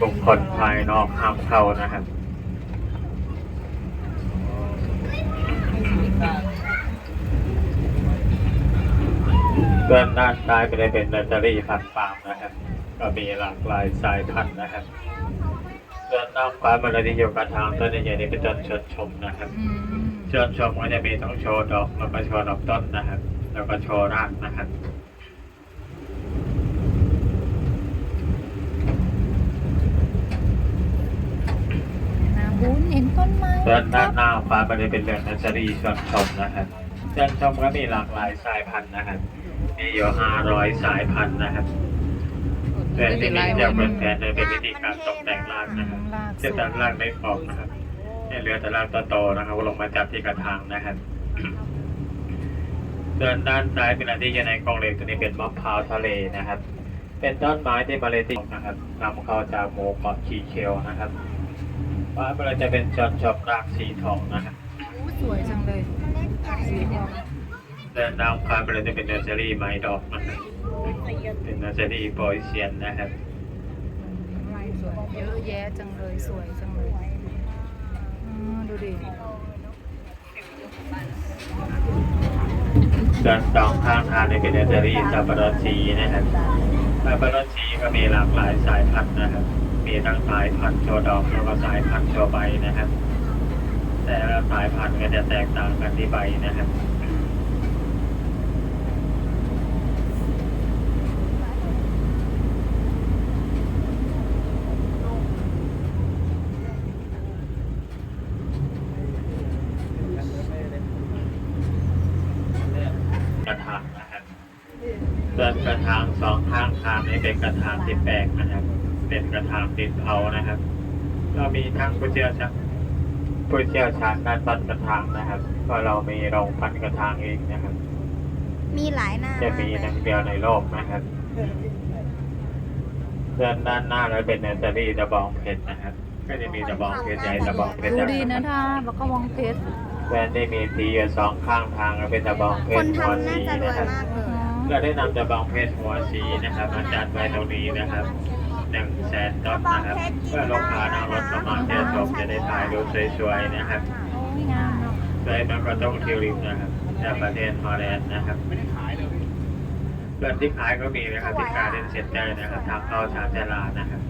บุคคลภายนอกห้ามเข้านะครับด้านด้านซ้ายก็ได้เป็นเนอร์เซอรี่พันธุ์ปาล์มนะครับ ก็มีหลากหลายสายพันธุ์นะครับด้านด้านขวามันที่อยู่กระทางต้นใหญ่ๆนี่เป็นต้นเชิญชมนะครับอืมเชิญชมก็จะมีทั้งโชว์ดอกแล้วก็โชว์ดอกต้นนะครับ แล้วก็โชว์รากนะครับ นาบุญเห็นต้นไม้ด้านคด้ารันบหน้าฟ้ามันจะเป็นเรือนเนอร์เซอรี่เชิญชมนะครับเชิญชมก็มีหลากหลายสายพันธุ์นะครับมีอยู่ห้าร้อยสายพันธุ์นะครับแต่ที่นี่จะเป็นแผนในเป็นวิธีการตกแต่งรากนะครับลากจะตัดรากไม่ออกนะครับให้เหลือแต่รากโตๆนะครับลงมาจับที่กระถางนะครับเดินด้านซ้ายเป็นอันที่อยู่ในกรงเหล็กตัวนี้เป็นมะพร้าวทะเลนะครับ เป็นต้นไม้ที่มาเลติกนะครับนำเข้าจากหมู่เกาะคีเคลนะครับ ว่ามันจะเป็นจอนชอบรากสีทองนะครับสวยจังเลยสีทองเดินด้านข้างมันจะเป็นเนอร์เซอรี่ไม้ดอกนะครับเป็นเนอร์เซอรี่โปรยเซียนนะครับสวยเยอะแยะจังเลยสวยจังเลยอืมดูดิด้านสองข้างทางในเป็นเนอร์เซอรี่สับปะรดสีนะครับ สับปะรชีก็มีหลากหลายสายพันธุ์นะครับ มีทั้งสายพันธุ์โชว์ดอกแล้วก็สายพันธุ์โชว์ใบนะครับ แต่ละสายพันธุ์ก็จะแตกต่างกันที่ใบนะครับ กระถางนะครับ เดินกระถางสองข้างทางนี้เป็นกระถางที่แปลกนะครับ เป็นกระถางติดเผานะครับ เรามีทั้งผู้เชี่ยวชาญผู้เชี่ยวชาญด้านปั้นกระถางนะครับ ก็เรามีโรงปั้นกระถางเองนะครับ มีหลายหน้าจะมีหนังเดียวในโลกนะครับเดินด้านหน้าแล้วเป็นเนอร์เซอรี่ตะบองเพชรนะครับ ก็จะมีตะบองเพชรใหญ่ตะบองเพชรดูเล็กดีนะนะครับท่าบักกะวองเพชรแวนได้มีสีอยู่สองข้างทางแล้วเป็นตะบองเพคชนรหัวทำน่าสีจะรวยนะครับมากเลย เราได้นำตะบองเพชรหัวสีนะครับมาจัดไว้ตรงนี้นะครับหนึ่งแสนต้นนะครับเพื่อลูกค้านั่งรถประมาณเที่ชมจะได้ถ่ายรูปสวยๆนะครับโอ้ยมาะสวยมันก็ต้องทิวลิปนะครับจากประเทศฮอลแลนด์นะครับเพื่อนที่ขายก็มีนะครับที่การเล่นเซ็นเตอร์นะครับทางเข้าชาญชาลานะครับ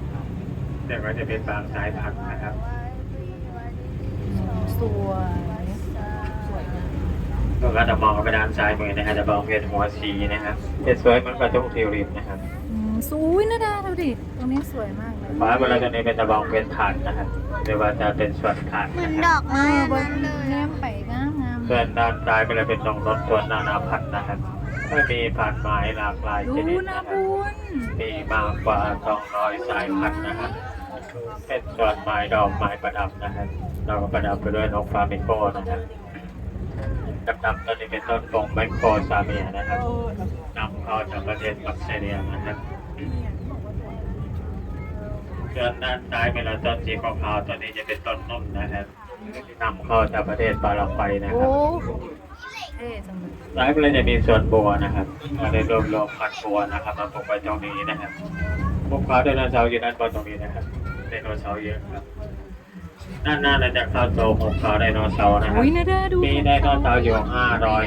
แต่ก็จะเป็นบางสายพันธุ์นะครับ สวยสวยงาม แล้วก็จะมองไปด้านซ้ายมือนะครับจะบองเพชรหัวสีนะครับจะสวยมันก็ต้องทิวลิปนะครับอืมสวยนะดาดูดิ ตรงนี้สวยมากเลยฟ้าเวลาจะนี้เป็นตะบองเพชรฐานนะครับหรือว่าจะเป็นส่วนฐานเหมือนะนคดรับอกไม้เอออันบนนั้นเลยแนมไปงามงามส่วนด้านซ้ายก็จะเป็นตรงรถตัวนานาพันธุ์นะครับก็มีผ่านไม้หลากหลายดูชนิดนะนะครับบุญมีมากกว่า200สายพันธุ์นะครับเป็นส่วนไม้ดอกไม้ประดับนะครับเราก็ประดับไปด้วยนกฟลามิงโกนะครับ ดำๆต้นนี้เป็นต้นกงแมคโครซาเมียนะครับนำเข้าจากประเทศออสเตรเลียนะครับส่วนด้านซ้ายเป็นต้นสีขาวๆตัวนี้จะเป็นต้นนุ่มนะครับนำเข้าจากประเทศปาราไกวัยนะคโอ้รับเท่จังเลยซ้ายมือจะมีสวนบัวนะครับเราได้รวบรวมพันธุ์บัวนะครับมาปลูกไว้ตรงนี้นะครับพวกเขาไดโนเสาร์อยู่ด้านบนตรงนี้นะครับไดโนเสาร์เยอะครับ ด้านหน้าเราจะเข้าโซนของเขาไดโนเสาร์นะครับอุ้ยนะดาดูมีไดโนเสาร์อยู่ห้าร้อย